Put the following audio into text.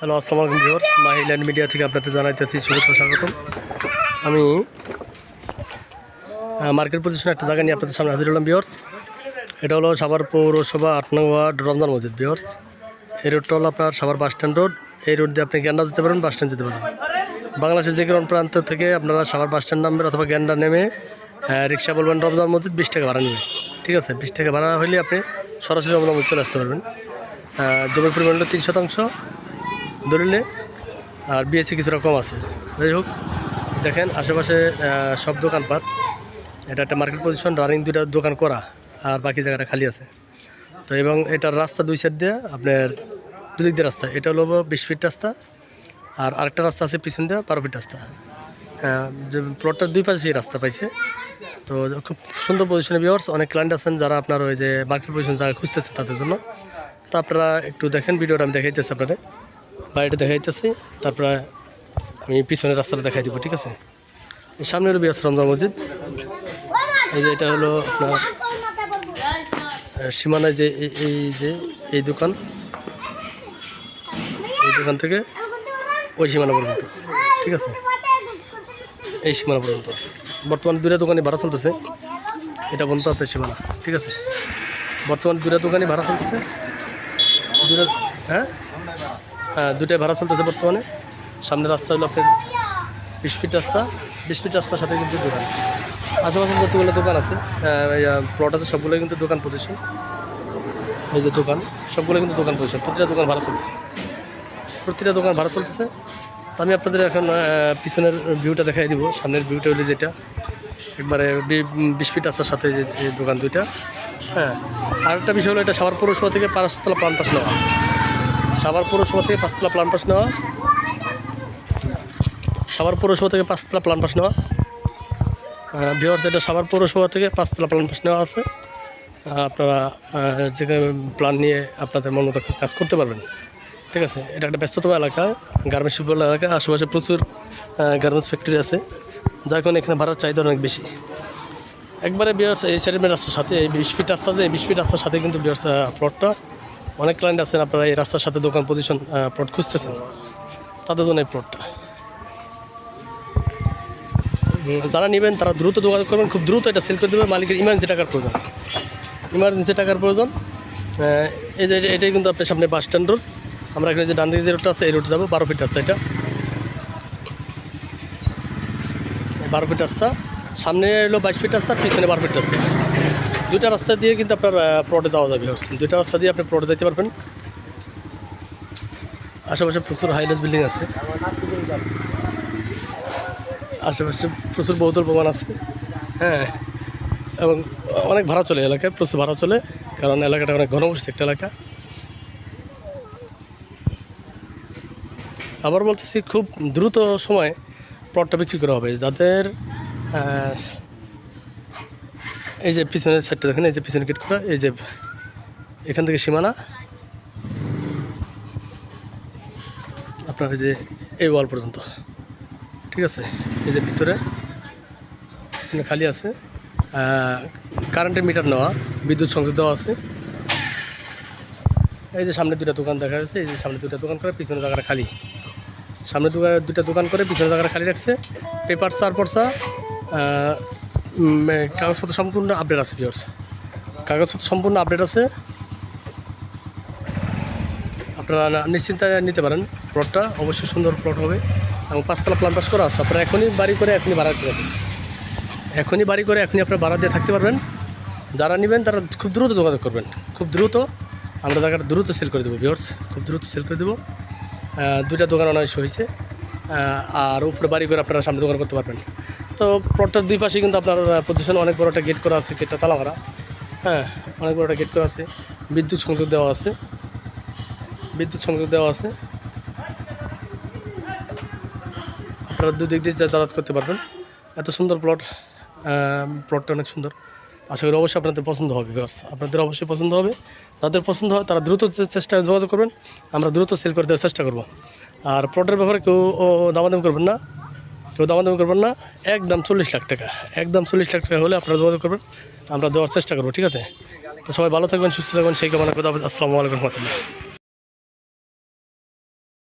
Hello, আসসালামু আলাইকুম viewers. মাহিল্যান্ড media থেকে আপনাদের জানাইতেছি শুভেচ্ছা, স্বাগতম। আমি মার্কেট পজিশনে একটা জায়গা নিয়ে আপনাদের সামনে হাজির হলাম ভিউয়ার্স। এটা হলো সাভার পৌরসভা আট নং ওয়ার্ড রমজান মসজিদ ভিউয়ার্স। এই রোডটা হলো আপনার সাভার বাস স্ট্যান্ড রোড। এই রোড দিয়ে আপনি গ্যান্ডা যেতে পারেন বাস স্ট্যান্ড যেতে পারেন বাংলাদেশের যে কোনো প্রান্ত থেকে আপনারা সাভার বাস স্ট্যান্ড নামবেন অথবা গ্যান্ডা নেমে রিক্সা বলবেন রমজান মসজিদ বিশ টাকা ভাড়া নেবে। ঠিক আছে? বিশ টাকা ভাড়া হলে আপনি সরাসরি রমজান মসজিদ চলে আসতে পারবেন। জমির পরিমাণ হলো তিন শতাংশ। ধরলে আর বিএসসি কিছুটা কম আছে। যাই হোক, দেখেন আশেপাশে সব দোকানপাট। এটা একটা মার্কেট পজিশন রানিং দুইটা দোকান করা, আর বাকি জায়গাটা খালি আছে। তো এবং এটার রাস্তা দুই সাইড দিয়ে আপনার দুদিক দিয়ে রাস্তা। এটা হলো বিশ ফিট রাস্তা, আর আরেকটা রাস্তা আছে পিছন দিয়ে বারো ফিট রাস্তা। হ্যাঁ যে প্লটটার দুই পাশেই রাস্তা পাইছে। তো খুব সুন্দর পজিশনে বিয়ার্স অনেক ক্লায়েন্ট আছেন যারা আপনার ওই যে মার্কেট পজিশন জায়গা খুঁজতেছে তাদের জন্য। তো আপনারা একটু দেখেন ভিডিওটা আমি দেখাইতেছি আপনাদের। বাড়িটা দেখাইতেছি, তারপরে আমি পিছনের রাস্তাটা দেখাই দিব, ঠিক আছে? সামনে হলো বিয়াস রমজান মসজিদ। এই যে এটা হলো আপনার সীমানায় যে এই- যে এই দোকান এই দোকান থেকে ওই সীমানা পর্যন্ত, ঠিক আছে? এই সীমানা পর্যন্ত। বর্তমান দুটা দোকানে ভাড়া চলতেছে, এটা পর্যন্ত আপনার সীমানা, ঠিক আছে? বর্তমান দুটা দোকানে ভাড়া চলতেছে দুটা হ্যাঁ? দুটাই ভাড়া চলতেছে বর্তমানে। সামনে রাস্তা হলো আপনার বিশ ফিট রাস্তা। বিশ ফিট রাস্তার সাথে কিন্তু দোকান। আশেপাশে যতগুলো দোকান আছে? প্লট আছে, সবগুলোই কিন্তু দোকান পজিশন এই যে দোকান সবগুলো কিন্তু দোকান পজিশন প্রতিটা দোকান ভাড়া চলতেছে। প্রতিটা দোকান ভাড়া চলতেছে। তো আমি আপনাদের এখন পিছনের ভিউটা দেখাই দিব। সামনের ভিউটা হলো যেটা। একবারে বিশ ফিট রাস্তার সাথে যে দোকান দুইটা। হ্যাঁ। আর একটা বিষয় হলো এটা সাভার পৌরসভা থেকে পাঁচতলা প্লান পাস নেওয়া সাভার পৌরসভা থেকে পাঁচতলা প্লান পাস নেওয়া। সাভার পৌরসভা থেকে পাঁচতলা প্লান পাস নেওয়া। ভিওয়ার্স এটা সাভার পৌরসভা থেকে পাঁচতলা প্লান পাস নেওয়া আছে। আপনারা যেখানে প্ল্যান নিয়ে আপনাদের মন মতো কাজ করতে পারবেন। ঠিক আছে? এটা একটা ব্যস্ততম এলাকা গার্মেন্টস শিল্প এলাকা, আশেপাশে প্রচুর গার্মেন্টস ফ্যাক্টরি আছে। যার কারণে এখানে ভাড়ার চাহিদা অনেক বেশি। একবারে বিয়ার্স এই সাইডের রাস্তার সাথে, এই বিশ ফিট রাস্তা যে, এই বিশ ফিট রাস্তার সাথে কিন্তু বিয়ার্স প্লটটা অনেক ক্লায়েন্ট আছেন, আপনারা এই রাস্তার সাথে দোকান পজিশন প্লট খুঁজতেছেন। তাদের জন্য এই প্লটটা যারা নেবেন, তারা দ্রুত যোগাযোগ করবেন, খুব দ্রুত এটা সেল করে দেবে মালিকের ইমার্জেন্সি টাকার প্রয়োজন। ইমার্জেন্সি টাকার প্রয়োজন এই যে এটা- এটাই কিন্তু আপনার সামনে বাস স্ট্যান্ড রোড আমরা এখানে যে ডান দিকে যে রোডটা আছে, এই রোড যাব, বারো ফিট রাস্তা এটা। বারো ফিট রাস্তা। সামনে এলো বাইশ ফিট রাস্তা, পিছনে বারো ফিট রাস্তা। দুইটা রাস্তা দিয়ে কিন্তু আপনার প্লটে যাওয়া যাবে। দুটা রাস্তা দিয়ে আপনি প্লটে যেতে পারবেন। আশেপাশে প্রচুর হাইলেস বিল্ডিং আছে। আশেপাশে প্রচুর বহুতল প্রমাণ আছে। হ্যাঁ এবং অনেক ভাড়া চলে এলাকায়, প্রচুর ভাড়া চলে, কারণ এলাকাটা অনেক ঘনবসতি একটা এলাকা। আবার বলতেছি, খুব দ্রুত সময় প্লটটা বিক্রি করা হবে, যাদের এই যে পিছনের সাইডটা দেখেন, এই যে পিছনে গেট করা, এই যে এখান থেকে সীমানা। আপনার এই যে এই ওয়াল পর্যন্ত। ঠিক আছে? এই যে ভিতরে, পিছনে খালি আছে। কারেন্টের মিটার নেওয়া, বিদ্যুৎ সংযোগ দেওয়া আছে। এই যে সামনে দুটা দোকান দেখা যাচ্ছে, এই যে সামনে দুটা দোকান করে পিছনে জায়গাটা খালি। সামনে দুটা দোকান করে পিছনে জায়গাটা খালি রাখছে। পেপার চার পরসা কাগজপত্র সম্পূর্ণ আপডেট আছে পিওর্স কাগজপত্র সম্পূর্ণ আপডেট আছে। আপনারা নিশ্চিন্তায় নিতে পারেন প্লটটা অবশ্যই সুন্দর প্লট হবে। এবং পাঁচতলা প্লান পাস করা আছে। আপনারা এখনই বাড়ি করে এখনই ভাড়া দিতে পারবেন এখনই বাড়ি করে এখনই আপনারা ভাড়া দিয়ে থাকতে পারবেন। যারা নেবেন, তারা খুব দ্রুত যোগাযোগ করবেন। খুব দ্রুত। আমরা জায়গাটা দ্রুত সেল করে দেবো ভিওর্স খুব দ্রুত সেল করে দেবো। দুটা দোকান অনায়াস হয়েছে। আর উপরে বাড়ি করে আপনারা সামনে দোকান করতে পারবেন। তো প্লটটার দুই পাশে কিন্তু আপনার পজিশন অনেক বড় একটা গেট করা আছে গেটটা তালা মারা হ্যাঁ অনেক বড় একটা গেট করা আছে। বিদ্যুৎ সংযোগ দেওয়া আছে। বিদ্যুৎ সংযোগ দেওয়া আছে। আপনারা দুদিক দিয়ে যাতায়াত করতে পারবেন। এত সুন্দর প্লট প্লটটা অনেক সুন্দর। আশা করি অবশ্যই আপনাদের পছন্দ হবে, viewers। আপনাদের অবশ্যই পছন্দ হবে। যাদের পছন্দ হয়, তারা দ্রুত চেষ্টা যোগাযোগ করবেন। আমরা দ্রুত সেল করে দেওয়ার চেষ্টা করব। আর প্লটের ব্যাপারে কেউ দামাদাম করবেন না। কেউ করবেন না, একদম চল্লিশ লাখ টাকা। একদম চল্লিশ লাখ টাকা হলে আপনারা যোগাযোগ করবেন, আমরা দেওয়ার চেষ্টা করব, ঠিক আছে? তো সবাই ভালো থাকবেন, সুস্থ থাকবেন, সেই করতে আসসালামু আলাইকুম রহমতুল্লাহ।